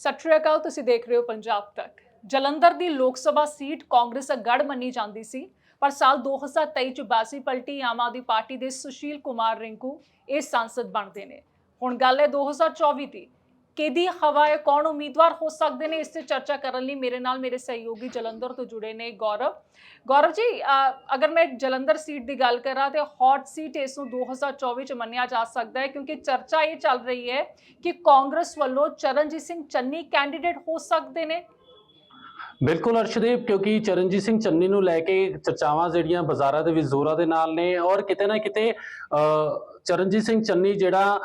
ਸਤਿ ਸ਼੍ਰੀ ਅਕਾਲ, ਤੁਸੀਂ ਦੇਖ ਰਹੇ ਹੋ ਪੰਜਾਬ ਤੱਕ ਜਲੰਧਰ ਦੀ ਲੋਕ ਸਭਾ ਸੀਟ ਕਾਂਗਰਸ ਗੜ ਮੰਨੀ ਜਾਂਦੀ ਸੀ, ਪਰ ਸਾਲ 2023 ਚ ਬਾਸੀ ਪਲਟੀ ਆਮ ਆਦਮੀ ਪਾਰਟੀ ਦੇ ਸੁਸ਼ੀਲ ਕੁਮਾਰ ਰਿੰਕੂ ਇਹ ਸੰਸਦ ਬਣਦੇ ਨੇ। ਹੁਣ ਗੱਲ ਹੈ 2024 ਦੀ ਕਿਹਦੀ ਹਵਾ ਹੈ, ਕੌਣ ਉਮੀਦਵਾਰ ਹੋ ਸਕਦੇ ਨੇ, ਇਸ ਤੇ ਚਰਚਾ ਕਰਨ ਲਈ ਮੇਰੇ ਨਾਲ ਮੇਰੇ ਸਹਿਯੋਗੀ ਜਲੰਧਰ ਤੋਂ ਜੁੜੇ ਨੇ ਗੌਰਵ। ਗੌਰਵ ਜੀ ਅਗਰ ਮੈਂ ਜਲੰਧਰ ਸੀਟ ਦੀ ਗੱਲ ਕਰਾਂ ਤੇ ਹੌਟ ਸੀਟ ਇਸ ਨੂੰ 2024 ਚ ਮੰਨਿਆ ਜਾ ਸਕਦਾ ਹੈ, ਕਿਉਂਕਿ ਚਰਚਾ ਇਹ ਚੱਲ ਰਹੀ ਹੈ ਕਿ ਕਾਂਗਰਸ ਵੱਲੋਂ ਚਰਨਜੀਤ ਸਿੰਘ ਚੰਨੀ ਕੈਂਡੀਡੇਟ ਹੋ ਸਕਦੇ ਨੇ। ਬਿਲਕੁਲ ਅਰਸ਼ਦੀਪ, ਕਿਉਂਕਿ ਚਰਨਜੀਤ ਸਿੰਘ ਚੰਨੀ ਨੂੰ ਲੈ ਕੇ ਚਰਚਾਵਾਂ ਜਿਹੜੀਆਂ ਬਾਜ਼ਾਰਾਂ ਦੇ ਵਿੱਚ ਜ਼ੋਰਾਂ ਦੇ ਨਾਲ ਨੇ ਔਰ ਕਿਤੇ ਨਾ ਕਿਤੇ ਚਰਨਜੀਤ ਸਿੰਘ ਚੰਨੀ ਜਿਹੜਾ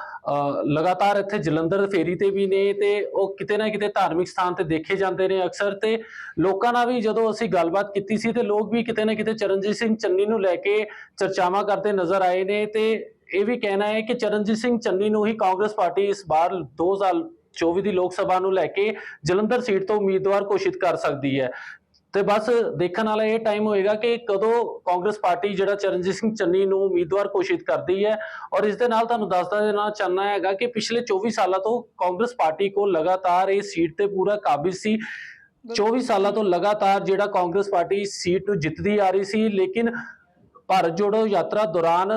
ਲਗਾਤਾਰ ਇੱਥੇ ਜਲੰਧਰ ਫੇਰੀ ਤੇ ਵੀ ਨੇ ਤੇ ਉਹ ਕਿਤੇ ਨਾ ਕਿਤੇ ਧਾਰਮਿਕ ਸਥਾਨ ਤੇ ਦੇਖੇ ਜਾਂਦੇ ਨੇ ਅਕਸਰ ਤੇ ਲੋਕਾਂ ਨਾਲ ਵੀ ਜਦੋਂ ਅਸੀਂ ਗੱਲਬਾਤ ਕੀਤੀ ਸੀ ਤੇ ਲੋਕ ਵੀ ਕਿਤੇ ਨਾ ਕਿਤੇ ਚਰਨਜੀਤ ਸਿੰਘ ਚੰਨੀ ਨੂੰ ਲੈ ਕੇ ਚਰਚਾਵਾਂ ਕਰਦੇ ਨਜ਼ਰ ਆਏ ਨੇ ਤੇ ਇਹ ਵੀ ਕਹਿਣਾ ਹੈ ਕਿ ਚਰਨਜੀਤ ਸਿੰਘ ਚੰਨੀ ਨੂੰ ਹੀ ਕਾਂਗਰਸ ਪਾਰਟੀ ਇਸ ਵਾਰ 2024 ਦੀ ਲੋਕ ਸਭਾ ਨੂੰ ਲੈ ਕੇ ਜਲੰਧਰ ਸੀਟ ਤੋਂ ਉਮੀਦਵਾਰ ਘੋਸ਼ਿਤ ਕਰ ਸਕਦੀ ਹੈ। ਤੇ ਬਸ ਦੇਖਣ ਵਾਲਾ ਇਹ ਟਾਈਮ ਹੋਏਗਾ ਕਿ ਕਦੋਂ ਕਾਂਗਰਸ ਪਾਰਟੀ ਜਿਹੜਾ ਚਰਨਜੀਤ ਸਿੰਘ ਚੰਨੀ ਨੂੰ ਉਮੀਦਵਾਰ ਘੋਸ਼ਿਤ ਕਰਦੀ ਹੈ ਔਰ ਇਸ ਦੇ ਨਾਲ ਤੁਹਾਨੂੰ ਦੱਸਦਾ ਦੇਣਾ ਚਾਹਨਾ ਹੈਗਾ ਕਿ ਪਿਛਲੇ 24 ਸਾਲਾਂ ਤੋਂ ਕਾਂਗਰਸ ਪਾਰਟੀ ਕੋਲ ਲਗਾਤਾਰ ਇਹ ਸੀਟ ਤੇ ਪੂਰਾ ਕਾਬਿਜ਼ ਸੀ। 24 ਸਾਲਾਂ ਤੋਂ ਲਗਾਤਾਰ ਜਿਹੜਾ ਕਾਂਗਰਸ ਪਾਰਟੀ ਸੀਟ ਨੂੰ ਜਿੱਤਦੀ ਆ ਰਹੀ ਸੀ ਲੇਕਿਨ ਭਾਰਤ ਜੋੜੋ ਯਾਤਰਾ ਦੌਰਾਨ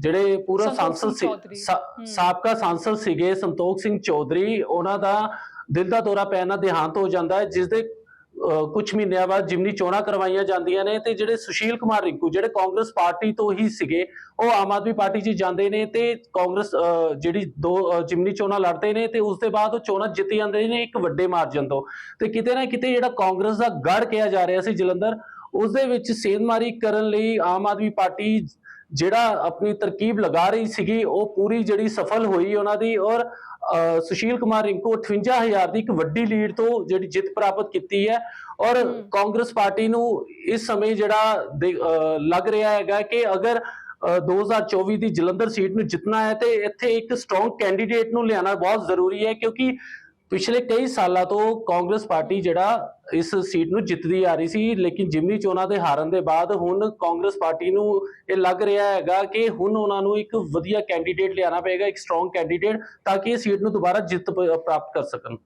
ਜਿਹੜੇ ਪੂਰਾ ਸੰਸਦ ਸੀ। ਸਾਬਕਾ ਸੰਸਦ ਸੀਗੇ ਸੰਤੋਖ ਸਿੰਘ ਚੌਧਰੀ। ਉਹਨਾਂ ਦਾ ਦਿਲ ਦਾ ਦੌਰਾ ਪੈਣ ਨਾਲ ਦੇਹਾਂਤ ਹੋ ਜਾਂਦਾ ਹੈ ਜਿਸ ਦੇ ਕੁਝ ਮਹੀਨਿਆਂ ਬਾਅਦ ਜਿਮਨੀ ਚੋਣਾਂ ਕਰਵਾਈਆਂ ਜਾਂਦੀਆਂ ਨੇ ਤੇ ਜਿਹੜੇ ਸੁਸ਼ੀਲ ਕੁਮਾਰ ਰਿੰਕੂ ਜਿਹੜੇ ਕਾਂਗਰਸ ਪਾਰਟੀ ਤੋਂ ਹੀ ਸੀਗੇ ਉਹ ਆਮ ਆਦਮੀ ਪਾਰਟੀ 'ਚ ਜਾਂਦੇ ਨੇ ਤੇ ਕਾਂਗਰਸ ਜਿਹੜੀ ਦੋ ਜਿਮਨੀ ਚੋਣਾਂ ਲੜਦੇ ਨੇ ਤੇ ਉਸ ਦੇ ਬਾਅਦ ਉਹ ਚੋਣਾਂ ਜਿੱਤ ਜਾਂਦੇ ਨੇ ਇੱਕ ਵੱਡੇ ਮਾਰਜਨ ਤੋਂ। ਤੇ ਕਿਤੇ ਨਾ ਕਿਤੇ ਜਿਹੜਾ ਕਾਂਗਰਸ ਦਾ ਗੜ ਕਿਹਾ ਜਾ ਰਿਹਾ ਸੀ ਜਲੰਧਰ ਉਸ ਦੇ ਵਿੱਚ ਸੇਂਧਮਾਰੀ ਕਰਨ ਲਈ ਆਮ ਆਦਮੀ ਪਾਰਟੀ ਜਿਹੜਾ ਆਪਣੀ ਤਰਕੀਬ ਲਗਾ ਰਹੀ ਸੀਗੀ ਉਹ ਪੂਰੀ ਜਿਹੜੀ ਸਫਲ ਹੋਈ ਉਹਨਾਂ ਦੀ ਔਰ ਸੁਸ਼ੀਲ ਕੁਮਾਰ ਰਿੰਕੂ 58000 ਦੀ ਇੱਕ ਵੱਡੀ ਲੀਡ ਤੋਂ ਜਿਹੜੀ ਜਿੱਤ ਪ੍ਰਾਪਤ ਕੀਤੀ ਹੈ ਔਰ। ਕਾਂਗਰਸ ਪਾਰਟੀ ਨੂੰ ਇਸ ਸਮੇਂ ਜਿਹੜਾ ਲੱਗ ਰਿਹਾ ਹੈਗਾ ਕਿ ਅਗਰ ਅਹ, 2024 ਦੀ ਜਲੰਧਰ ਸੀਟ ਨੂੰ ਜਿੱਤਣਾ ਹੈ ਤੇ ਇੱਥੇ ਇੱਕ ਸਟਰੋਂਗ ਕੈਂਡੀਡੇਟ ਨੂੰ ਲਿਆਉਣਾ ਬਹੁਤ ਜ਼ਰੂਰੀ ਹੈ ਕਿਉਂਕਿ ਪਿਛਲੇ ਕਈ ਸਾਲਾਂ ਤੋਂ ਕਾਂਗਰਸ ਪਾਰਟੀ ਜਿਹੜਾ ਇਸ ਸੀਟ ਨੂੰ ਜਿੱਤਦੀ ਆ ਰਹੀ ਸੀ, ਲੇਕਿਨ ਜਿਮਨੀ ਚੋਣਾਂ ਦੇ ਹਾਰਨ ਦੇ ਬਾਅਦ ਹੁਣ ਕਾਂਗਰਸ ਪਾਰਟੀ ਨੂੰ ਇਹ ਲੱਗ ਰਿਹਾ ਹੈਗਾ ਕਿ ਹੁਣ ਉਹਨਾਂ ਨੂੰ ਇੱਕ ਵਧੀਆ ਕੈਂਡੀਡੇਟ ਲਿਆਉਣਾ ਪਏਗਾ, ਇੱਕ ਸਟਰੋਂਗ ਕੈਂਡੀਡੇਟ ਤਾਂ ਕਿ ਇਹ ਸੀਟ ਨੂੰ ਦੁਬਾਰਾ ਜਿੱਤ ਪ੍ਰਾਪਤ ਕਰ ਸਕਣ।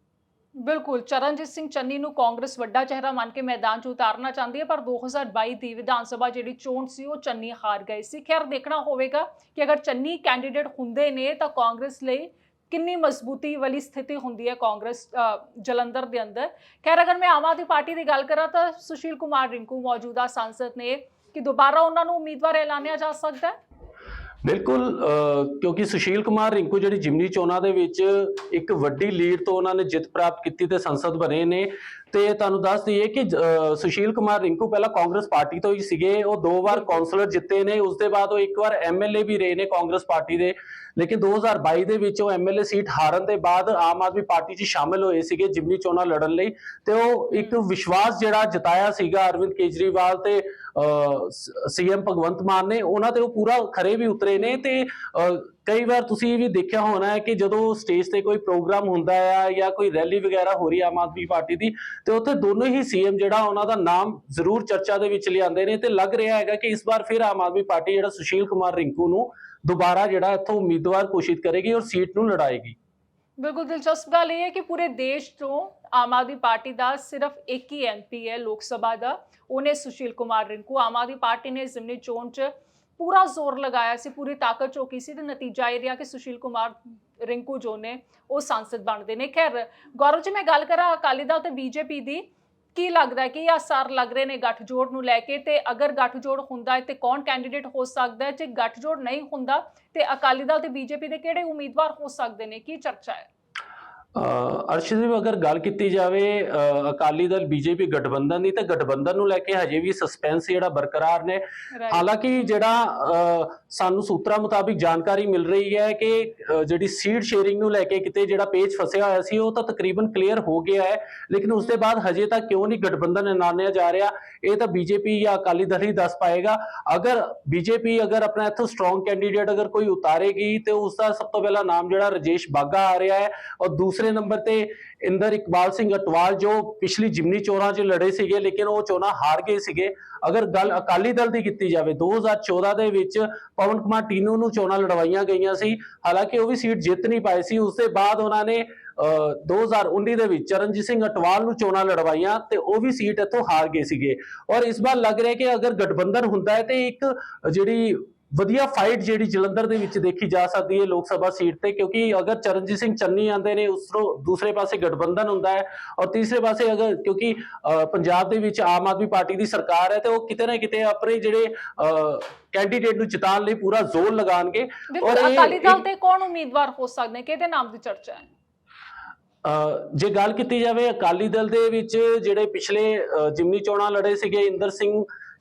ਬਿਲਕੁਲ, ਚਰਨਜੀਤ ਸਿੰਘ ਚੰਨੀ ਨੂੰ ਕਾਂਗਰਸ ਵੱਡਾ ਚਿਹਰਾ ਮੰਨ ਕੇ ਮੈਦਾਨ 'ਚ ਉਤਾਰਨਾ ਚਾਹੁੰਦੀ ਹੈ, ਪਰ 2022 ਦੀ ਵਿਧਾਨ ਸਭਾ ਜਿਹੜੀ ਚੋਣ ਸੀ, ਉਹ ਚੰਨੀ ਹਾਰ ਗਏ ਸੀ। ਖੈਰ, ਦੇਖਣਾ ਹੋਵੇਗਾ ਕਿ ਅਗਰ ਚੰਨੀ ਕੈਂਡੀਡੇਟ ਹੁੰਦੇ ਨੇ, ਤਾਂ ਕਾਂਗਰਸ ਲਈ ਕਿੰਨੀ ਮਜ਼ਬੂਤੀ ਵਾਲੀ ਸਥਿਤੀ ਹੁੰਦੀ ਹੈ ਕਾਂਗਰਸ ਜਲੰਧਰ ਦੇ ਅੰਦਰ? ਖੈਰ, ਅਗਰ ਮੈਂ ਆਮ ਆਦਮੀ ਪਾਰਟੀ ਦੀ ਗੱਲ ਕਰਾਂ ਤਾਂ ਸੁਸ਼ੀਲ ਕੁਮਾਰ ਰਿੰਕੂ ਮੌਜੂਦਾ ਸਾਂਸਦ ਨੇ। ਕਿ ਦੁਬਾਰਾ ਉਹਨਾਂ ਨੂੰ ਉਮੀਦਵਾਰ ਐਲਾਨਿਆ ਜਾ ਸਕਦਾ ਹੈ? ਬਿਲਕੁਲ ਕਿਉਂਕਿ ਸੁਸ਼ੀਲ ਕੁਮਾਰ ਰਿੰਕੂ ਜਿਹੜੀ ਜਿਮਨੀ ਚੋਣਾਂ ਦੇ ਵਿੱਚ ਇੱਕ ਵੱਡੀ ਲੀਡ ਤੋਂ ਉਹਨਾਂ ਨੇ ਜਿੱਤ ਪ੍ਰਾਪਤ ਕੀਤੀ ਤੇ ਸੰਸਦ ਬਣੇ ਨੇ। ਤੇ ਤੁਹਾਨੂੰ ਦੱਸ ਦਈਏ ਕਿ ਸੁਸ਼ੀਲ ਕੁਮਾਰ ਰਿੰਕੂ ਪਹਿਲਾਂ ਕਾਂਗਰਸ ਪਾਰਟੀ ਤੋਂ ਹੀ ਸੀਗੇ। ਉਹ ਦੋ ਵਾਰ। ਕੌਂਸਲਰ ਜਿੱਤੇ ਨੇ। ਉਸ ਦੇ ਬਾਅਦ ਉਹ ਇੱਕ ਵਾਰ ਐਮਐਲਏ ਵੀ ਰਹੇ ਨੇ ਕਾਂਗਰਸ ਪਾਰਟੀ ਦੇ। ਲੇਕਿਨ 2022 ਦੇ ਵਿੱਚ ਉਹ ਐਮਐਲਏ ਸੀਟ ਹਾਰਨ ਦੇ ਬਾਅਦ ਆਮ ਆਦਮੀ ਪਾਰਟੀ 'ਚ ਸ਼ਾਮਿਲ ਹੋਏ ਸੀਗੇ ਜਿਮਨੀ ਚੋਣਾਂ ਲੜਨ ਲਈ। ਤੇ ਉਹ ਇੱਕ ਵਿਸ਼ਵਾਸ ਜਿਹੜਾ ਜਤਾਇਆ ਸੀਗਾ ਅਰਵਿੰਦ ਕੇਜਰੀਵਾਲ ਤੇ ਸੀਐਮ ਭਗਵੰਤ ਮਾਨ ਨੇ। ਉਹਨਾਂ ਤੇ ਉਹ ਪੂਰਾ ਖਰੇ ਵੀ ਉਤਰੇ ਨੇ ਤੇ ਕਈ ਵਾਰ ਤੁਸੀਂ ਵੀ ਦੇਖਿਆ ਹੋਣਾ ਹੈ ਕਿ ਜਦੋਂ ਸਟੇਜ ਤੇ ਕੋਈ ਪ੍ਰੋਗਰਾਮ ਹੁੰਦਾ ਆ ਜਾਂ ਕੋਈ ਰੈਲੀ ਵਗੈਰਾ ਹੋ ਰਹੀ ਆਮ ਆਦਮੀ ਪਾਰਟੀ ਦੀ, ਤੇ ਉੱਥੇ ਦੋਨੋਂ ਹੀ ਸੀਐਮ ਜਿਹੜਾ ਉਹਨਾਂ ਦਾ ਨਾਮ ਜ਼ਰੂਰ ਚਰਚਾ ਦੇ ਵਿੱਚ ਲਿਆਉਂਦੇ ਨੇ ਤੇ ਲੱਗ ਰਿਹਾ ਹੈਗਾ ਕਿ ਇਸ ਵਾਰ ਫਿਰ ਆਮ ਆਦਮੀ ਪਾਰਟੀ ਜਿਹੜਾ ਸੁਸ਼ੀਲ ਕੁਮਾਰ ਰਿੰਕੂ ਨੂੰ ਦੁਬਾਰਾ ਜਿਹੜਾ ਇੱਥੋਂ ਉਮੀਦਵਾਰ ਘੋਸ਼ਿਤ ਕਰੇਗੀ ਔਰ ਸੀਟ ਨੂੰ ਲੜਾਏਗੀ। ਬਿਲਕੁਲ ਦਿਲਚਸਪ ਗੱਲ ਇਹ ਹੈ ਕਿ ਪੂਰੇ ਦੇਸ਼ ਤੋਂ ਆਮ ਆਦਮੀ ਪਾਰਟੀ ਦਾ ਸਿਰਫ ਇੱਕ ਹੀ ਐਮਪੀ ਹੈ ਲੋਕ ਸਭਾ ਦਾ, ਉਹਨੇ ਸੁਸ਼ੀਲ ਕੁਮਾਰ ਰਿੰਕੂ। ਆਮ ਆਦਮੀ ਪਾਰਟੀ ਨੇ ਜ਼ਿਮਨੀ ਚੋਣ 'ਚ ਪੂਰਾ ਜ਼ੋਰ ਲਗਾਇਆ ਸੀ, ਪੂਰੀ ਤਾਕਤ ਝੋਕੀ ਸੀ ਤੇ ਨਤੀਜਾ ਇਹ ਰਿਹਾ ਕਿ ਸੁਸ਼ੀਲ ਕੁਮਾਰ ਰਿੰਕੂ ਜੋ ਨੇ, ਉਹ ਸੰਸਦ ਬਣਦੇ ਨੇ। ਖੈਰ, ਗੌਰਵ ਜੀ, ਮੈਂ ਗੱਲ ਕਰਾਂ ਅਕਾਲੀ ਦਲ ਤੇ ਬੀਜੇਪੀ ਦੀ। ਕੀ ਲੱਗਦਾ ਹੈ ਕਿ ਇਹ ਅਸਰ ਲੱਗ ਰਹੇ ਨੇ ਗੱਠਜੋੜ ਨੂੰ ਲੈ ਕੇ? ਤੇ ਅਗਰ ਗੱਠਜੋੜ ਹੁੰਦਾ ਹੈ ਤੇ ਕੌਣ ਕੈਂਡੀਡੇਟ ਹੋ ਸਕਦਾ ਹੈ? ਜੇ ਗੱਠਜੋੜ ਨਹੀਂ ਹੁੰਦਾ ਤੇ ਅਕਾਲੀ ਦਲ ਤੇ ਬੀਜੇਪੀ ਦੇ ਕਿਹੜੇ ਉਮੀਦਵਾਰ ਹੋ ਸਕਦੇ ਨੇ? ਕੀ ਚਰਚਾ ਹੈ? ਅਹ ਅਰਸ਼ਦੀਪ ਅਗਰ ਗੱਲ ਕੀਤੀ ਜਾਵੇ ਅਕਾਲੀ ਦਲ ਬੀਜੇਪੀ ਗਠਬੰਧਨ ਦੀ ਤਾਂ ਗਠਬੰਧਨ ਨੂੰ ਲੈ ਕੇ ਹਜੇ ਵੀ ਸਸਪੈਂਸ ਜਿਹੜਾ ਬਰਕਰਾਰ ਨੇ. ਹਾਲਾਂਕਿ ਜਿਹੜਾ ਸਾਨੂੰ ਸੂਤਰਾਂ ਮੁਤਾਬਿਕ ਜਾਣਕਾਰੀ ਮਿਲ ਰਹੀ ਹੈ ਕਿ ਜਿਹੜੀ ਸੀਡ ਸ਼ੇਅਰਿੰਗ ਨੂੰ ਲੈ ਕੇ ਕਿਤੇ ਜਿਹੜਾ ਪੇਜ ਫਸਿਆ ਹੋਇਆ ਸੀ ਉਹ ਤਾਂ ਤਕਰੀਬਨ ਕਲੀਅਰ ਹੋ ਗਿਆ ਹੈ। ਲੇਕਿਨ ਉਸ ਦੇ ਬਾਅਦ ਹਜੇ ਤੱਕ ਕਿਉਂ ਨਹੀਂ ਗਠਬੰਧਨ ਐਲਾਨਿਆ ਜਾ ਰਿਹਾ ਇਹ ਤਾਂ ਬੀਜੇਪੀ ਜਾਂ ਅਕਾਲੀ ਦਲ ਹੀ ਦੱਸ ਪਾਏਗਾ। ਅਗਰ ਬੀਜੇਪੀ ਅਗਰ ਆਪਣਾ ਇੱਥੋਂ ਸਟਰੋਂਗ ਕੈਂਡੀਡੇਟ ਅਗਰ ਕੋਈ ਉਤਾਰੇਗੀ ਤੇ ਉਸ ਦਾ ਸਭ ਤੋਂ ਪਹਿਲਾ ਨਾਮ ਜਿਹੜਾ ਰਜੇਸ਼ ਬਾਗਾ ਆ ਰਿਹਾ ਹੈ ਔਰ ਦੂਸਰੇ ਨੰਬਰ ਤੇ ਇੰਦਰ ਇਕਬਾਲ ਸਿੰਘ ਅਟਵਾਲ ਜੋ ਪਿਛਲੀ ਜਿਮਨੀ ਚੋਣਾਂ 'ਚ ਲੜੇ ਸੀਗੇ ਲੇਕਿਨ ਉਹ ਚੋਣਾਂ ਹਾਰ ਗਏ ਸੀਗੇ। ਅਗਰ ਗੱਲ ਅਕਾਲੀ ਦਲ ਦੀ ਕੀਤੀ ਜਾਵੇ 2014 ਦੇ ਵਿੱਚ ਪਵਨ ਕੁਮਾਰ ਟੀਨੂ ਨੂੰ ਚੋਣਾਂ ਲੜਵਾਈਆਂ ਗਈਆਂ ਸੀ। ਹਾਲਾਂਕਿ ਉਹ ਵੀ ਸੀਟ ਜਿੱਤ ਨਹੀਂ ਪਾਏ ਸੀ। ਉਸ ਤੋਂ ਬਾਅਦ ਉਹਨਾਂ ਨੇ ਅਹ, 2019 ਦੇ ਵਿੱਚ ਚਰਨਜੀਤ ਸਿੰਘ ਅਟਵਾਲ ਨੂੰ ਚੋਣਾਂ ਲੜਵਾਈਆਂ ਤੇ ਉਹ ਵੀ ਸੀਟ ਇੱਥੋਂ ਹਾਰ ਗਏ ਸੀਗੇ। ਔਰ ਇਸ ਵਾਰ ਲੱਗ ਰਿਹਾ ਕਿ ਅਗਰ ਗਠਬੰਧਨ ਹੁੰਦਾ ਹੈ ਤੇ ਇੱਕ ਜਿਹੜੀ ਵਧੀਆ ਫਾਈਟ ਜਿਹੜੀ ਜਲੰਧਰ ਦੇ ਵਿੱਚ ਦੇਖੀ ਜਾ ਸਕਦੀ ਹੈ ਲੋਕ ਸਭਾ ਸੀਟ ਤੇ ਕਿਉਂਕਿ ਅਗਰ ਚਰਨਜੀਤ ਸਿੰਘ ਚੰਨੀ ਆਂਦੇ ਨੇ ਉਸ ਤੋਂ ਦੂਸਰੇ ਪਾਸੇ ਗਠਬੰਧਨ ਹੁੰਦਾ ਹੈ ਔਰ ਤੀਸਰੇ ਪਾਸੇ ਅਗਰ ਕਿਉਂਕਿ ਪੰਜਾਬ ਦੇ ਵਿੱਚ ਆਮ ਆਦਮੀ ਪਾਰਟੀ ਦੀ ਸਰਕਾਰ ਹੈ ਤੇ ਉਹ ਕਿਤੇ ਨਾ ਕਿਤੇ ਆਪਣੇ ਜਿਹੜੇ ਕੈਂਡੀਡੇਟ ਨੂੰ ਜਿਤਾਉਣ ਲਈ ਪੂਰਾ ਜ਼ੋਰ ਲਗਾਉਣਗੇ ਬਿਲਕੁਲ ਇਹ- ਅਕਾਲੀ ਦਲ ਤੇ ਕੌਣ ਉਮੀਦਵਾਰ ਹੋ ਸਕਦੇ ਨੇ? ਕਿਹਦੇ ਨਾਮ ਦੀ ਚਰਚਾ ਹੈ? ਜੇ ਗੱਲ ਕੀਤੀ ਜਾਵੇ ਅਕਾਲੀ ਦਲ ਦੇ ਵਿੱਚ ਜਿਹੜੇ ਪਿਛਲੇ ਜਿਮਨੀ ਚੋਣਾਂ ਲੜੇ ਸੀਗੇ ਇੰਦਰ ਸਿੰਘ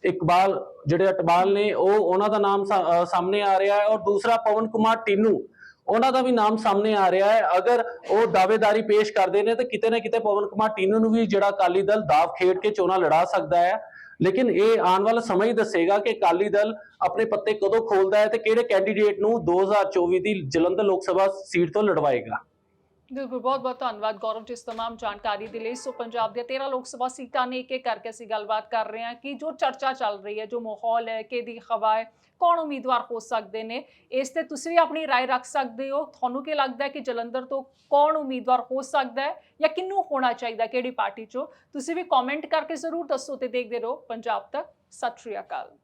ਇਕਬਾਲ, ਜਿਹੜੇ ਅਟਬਾਲ ਨੇ, ਉਹ ਉਹਨਾਂ ਦਾ ਨਾਮ ਸਾਹਮਣੇ ਆ ਰਿਹਾ ਹੈ ਔਰ ਦੂਸਰਾ ਪਵਨ ਕੁਮਾਰ ਟਿੰਨੂ, ਉਹਨਾਂ ਦਾ ਵੀ ਨਾਮ ਸਾਹਮਣੇ ਆ ਰਿਹਾ ਹੈ। ਅਗਰ ਉਹ ਦਾਅਵੇਦਾਰੀ ਪੇਸ਼ ਕਰਦੇ ਨੇ, ਤਾਂ ਕਿਤੇ ਨਾ ਕਿਤੇ ਪਵਨ ਕੁਮਾਰ ਟਿੰਨੂ ਨੂੰ ਵੀ ਜਿਹੜਾ ਅਕਾਲੀ ਦਲ ਦਾਅਵ ਖੇਡ ਕੇ ਚੋਣਾਂ ਲੜਾ ਸਕਦਾ ਹੈ। ਲੇਕਿਨ ਇਹ ਆਉਣ ਵਾਲਾ ਸਮਾਂ ਹੀ ਦੱਸੇਗਾ ਕਿ ਅਕਾਲੀ ਦਲ ਆਪਣੇ ਪੱਤੇ ਕਦੋਂ ਖੋਲਦਾ ਹੈ ਤੇ ਕਿਹੜੇ ਕੈਂਡੀਡੇਟ ਨੂੰ 2024 ਦੀ ਜਲੰਧਰ ਲੋਕ ਸਭਾ ਸੀਟ ਤੋਂ ਲੜਵਾਏਗਾ। ਬਿਲਕੁਲ ਬਹੁਤ ਬਹੁਤ ਧੰਨਵਾਦ ਗੌਰਵ ਜੀ ਇਸ तमाम ਜਾਣਕਾਰੀ ਦੇ ਲਈ ਸੋ ਪੰਜਾਬ ਦੀਆਂ 13 ਲੋਕ ਸਭਾ ਸੀਟਾਂ ਨੇ ਇੱਕ ਇੱਕ ਕਰਕੇ ਅਸੀਂ ਗੱਲਬਾਤ ਕਰ ਰਹੇ ਹਾਂ ਕਿ ਜੋ ਚਰਚਾ ਚੱਲ ਰਹੀ ਹੈ ਜੋ ਮਾਹੌਲ ਹੈ ਕਿਹਦੀ ਹਵਾ ਹੈ ਕੌਣ ਉਮੀਦਵਾਰ ਹੋ ਸਕਦੇ ਨੇ ਇਸ ਤੇ ਤੁਸੀਂ ਵੀ ਆਪਣੀ رائے ਰੱਖ ਸਕਦੇ ਹੋ ਤੁਹਾਨੂੰ ਕੀ ਲੱਗਦਾ ਹੈ ਕਿ ਜਲੰਧਰ ਤੋਂ ਕੌਣ ਉਮੀਦਵਾਰ ਹੋ ਸਕਦਾ ਹੈ ਜਾਂ ਕਿਹਨੂੰ ਹੋਣਾ ਚਾਹੀਦਾ ਕਿਹੜੀ ਪਾਰਟੀ ਚੋਂ ਤੁਸੀਂ ਵੀ ਕਮੈਂਟ ਕਰਕੇ ਜ਼ਰੂਰ ਦੱਸੋ ਤੇ ਦੇਖਦੇ ਰਹੋ ਪੰਜਾਬ ਤੱਕ ਸਤਿ ਸ਼੍ਰੀ ਅਕਾਲ